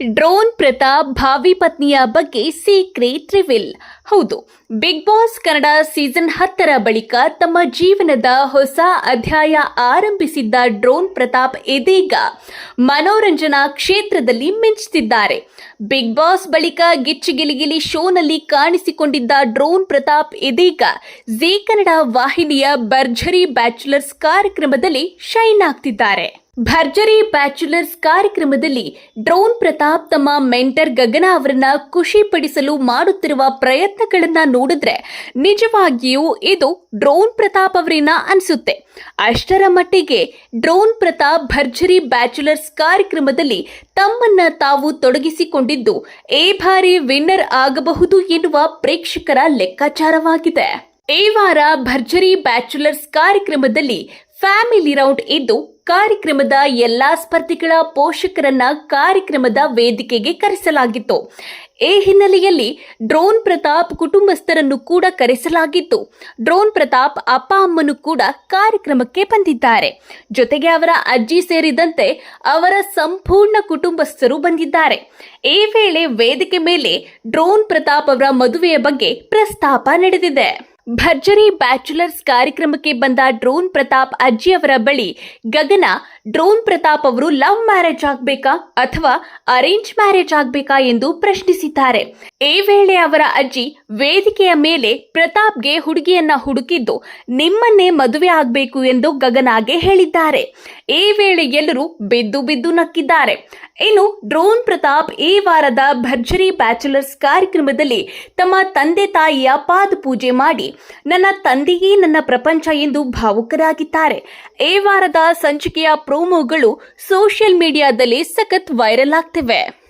Drone Pratap ಭಾವಿ ಪತ್ನಿಯ ಬಗ್ಗೆ ಸೀಕ್ರೆಟ್ ರಿವಿಲ್ ಹೌದು ಬಿಗ್ ಬಾಸ್ ಕನ್ನಡ ಸೀಸನ್ ಹತ್ತರ ಬಳಿಕ ತಮ್ಮ ಜೀವನದ ಹೊಸ ಅಧ್ಯಾಯ ಆರಂಭಿಸಿದ್ದ ಡ್ರೋನ್ ಪ್ರತಾಪ್ ಇದೀಗ ಮನೋರಂಜನಾ ಕ್ಷೇತ್ರದಲ್ಲಿ ಮಿಂಚುತ್ತಿದ್ದಾರೆ ಬಿಗ್ ಬಾಸ್ ಬಳಿಕ ಗಿಚ್ಚಿಗಿಲಿಗಿಲಿ ಶೋನಲ್ಲಿ ಕಾಣಿಸಿಕೊಂಡಿದ್ದ ಡ್ರೋನ್ ಪ್ರತಾಪ್ ಇದೀಗ ಜೀ ಕನ್ನಡ ವಾಹಿನಿಯ ಭರ್ಜರಿ ಬ್ಯಾಚುಲರ್ಸ್ ಕಾರ್ಯಕ್ರಮದಲ್ಲಿ ಶೈನ್ ಆಗ್ತಿದ್ದಾರೆ. ಭರ್ಜರಿ ಬ್ಯಾಚುಲರ್ಸ್ ಕಾರ್ಯಕ್ರಮದಲ್ಲಿ ಡ್ರೋನ್ ಪ್ರತಾಪ್ ತಮ್ಮ ಮೆಂಟರ್ ಗಗನ ಅವರನ್ನ ಖುಷಿಪಡಿಸಲು ಮಾಡುತ್ತಿರುವ ಪ್ರಯತ್ನಗಳನ್ನ ನೋಡಿದ್ರೆ ನಿಜವಾಗಿಯೂ ಇದು ಡ್ರೋನ್ ಪ್ರತಾಪ್ ಅವರಿನ ಅನಿಸುತ್ತೆ. ಅಷ್ಟರ ಮಟ್ಟಿಗೆ ಡ್ರೋನ್ ಪ್ರತಾಪ್ ಭರ್ಜರಿ ಬ್ಯಾಚುಲರ್ಸ್ ಕಾರ್ಯಕ್ರಮದಲ್ಲಿ ತಮ್ಮನ್ನ ತಾವು ತೊಡಗಿಸಿಕೊಂಡಿದ್ದು ಈ ಬಾರಿ ವಿನ್ನರ್ ಆಗಬಹುದು ಎನ್ನುವ ಪ್ರೇಕ್ಷಕರ ಲೆಕ್ಕಾಚಾರವಾಗಿದೆ. ಈ ವಾರ ಭರ್ಜರಿ ಬ್ಯಾಚುಲರ್ಸ್ ಕಾರ್ಯಕ್ರಮದಲ್ಲಿ ಫ್ಯಾಮಿಲಿ ರೌಂಡ್ ಇದ್ದು ಕಾರ್ಯಕ್ರಮದ ಎಲ್ಲಾ ಸ್ಪರ್ಧಿಗಳ ಪೋಷಕರನ್ನ ಕಾರ್ಯಕ್ರಮದ ವೇದಿಕೆಗೆ ಕರೆಸಲಾಗಿತ್ತು. ಈ ಹಿನ್ನೆಲೆಯಲ್ಲಿ ಡ್ರೋನ್ ಪ್ರತಾಪ್ ಕುಟುಂಬಸ್ಥರನ್ನು ಕೂಡ ಕರೆಸಲಾಗಿತ್ತು. ಡ್ರೋನ್ ಪ್ರತಾಪ್ ಅಪ್ಪ ಅಮ್ಮನು ಕೂಡ ಕಾರ್ಯಕ್ರಮಕ್ಕೆ ಬಂದಿದ್ದಾರೆ. ಜೊತೆಗೆ ಅವರ ಅಜ್ಜಿ ಸೇರಿದಂತೆ ಅವರ ಸಂಪೂರ್ಣ ಕುಟುಂಬಸ್ಥರು ಬಂದಿದ್ದಾರೆ. ಈ ವೇಳೆ ವೇದಿಕೆ ಮೇಲೆ ಡ್ರೋನ್ ಪ್ರತಾಪ್ ಅವರ ಮದುವೆಯ ಬಗ್ಗೆ ಪ್ರಸ್ತಾಪ ನಡೆದಿದೆ. ಭರ್ಜರಿ ಬ್ಯಾಚುಲರ್ಸ್ ಕಾರ್ಯಕ್ರಮಕ್ಕೆ ಬಂದ ಡ್ರೋನ್ ಪ್ರತಾಪ್ ಅಜ್ಜಿಯವರ ಬಳಿ ಗಗನ ಡ್ರೋನ್ ಪ್ರತಾಪ್ ಅವರು ಲವ್ ಮ್ಯಾರೇಜ್ ಆಗ್ಬೇಕಾ ಅಥವಾ ಅರೇಂಜ್ ಮ್ಯಾರೇಜ್ ಆಗ್ಬೇಕಾ ಎಂದು ಪ್ರಶ್ನಿಸಿದ್ದಾರೆ. ಈ ವೇಳೆ ಅವರ ಅಜ್ಜಿ ವೇದಿಕೆಯ ಮೇಲೆ ಪ್ರತಾಪ್ಗೆ ಹುಡುಗಿಯನ್ನ ಹುಡುಕಿದ್ದು ನಿಮ್ಮನ್ನೇ ಮದುವೆ ಆಗಬೇಕು ಎಂದು ಗಗನಾಗೆ ಹೇಳಿದ್ದಾರೆ. ಈ ವೇಳೆ ಎಲ್ಲರೂ ಬಿದ್ದು ಬಿದ್ದು ನಕ್ಕಿದ್ದಾರೆ. ಇನ್ನು ಡ್ರೋನ್ ಪ್ರತಾಪ್ ಈ ವಾರದ ಭರ್ಜರಿ ಬ್ಯಾಚುಲರ್ಸ್ ಕಾರ್ಯಕ್ರಮದಲ್ಲಿ ತಮ್ಮ ತಂದೆ ತಾಯಿಯ ಪಾದ ಪೂಜೆ ಮಾಡಿ ನನ್ನ ತಂದೆಯೇ ನನ್ನ ಪ್ರಪಂಚ ಎಂದು ಭಾವುಕರಾಗಿದ್ದಾರೆ. ಈ ವಾರದ ಸಂಚಿಕೆಯ ಪ್ರೋಮೋಗಳು ಸೋಷಿಯಲ್ ಮೀಡಿಯಾದಲ್ಲಿ ಸಖತ್ ವೈರಲ್ ಆಗ್ತಿವೆ.